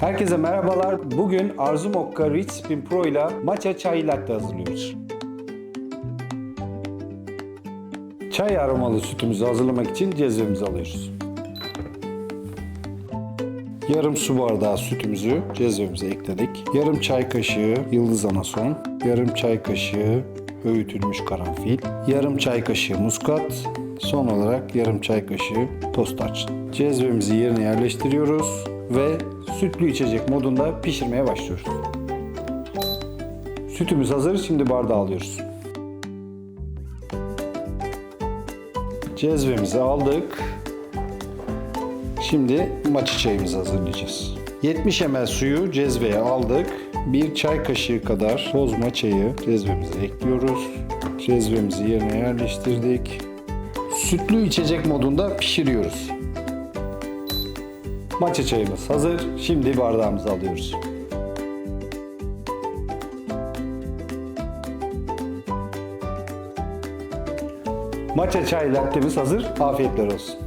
Herkese merhabalar. Bugün Arzu Mokka Rich Spin Pro ile matcha çay latte hazırlıyoruz. Çay aromalı sütümüzü hazırlamak için cezvemizi alıyoruz. Yarım su bardağı sütümüzü cezvemize ekledik. Yarım çay kaşığı yıldız anason, yarım çay kaşığı öğütülmüş karanfil, yarım çay kaşığı muskat, son olarak yarım çay kaşığı toz taç. Cezvemizi yerine yerleştiriyoruz ve sütlü içecek modunda pişirmeye başlıyoruz. Sütümüz hazır, şimdi bardağa alıyoruz. Cezvemizi aldık. Şimdi maçı çayımızı hazırlayacağız. 70 ml suyu cezveye aldık. Bir çay kaşığı kadar toz maçayı cezvemize ekliyoruz. Cezvemizi yerine yerleştirdik. Sütlü içecek modunda pişiriyoruz. Maça çayımız hazır. Şimdi bardağımıza alıyoruz. Maça çay lattemiz hazır. Afiyetler olsun.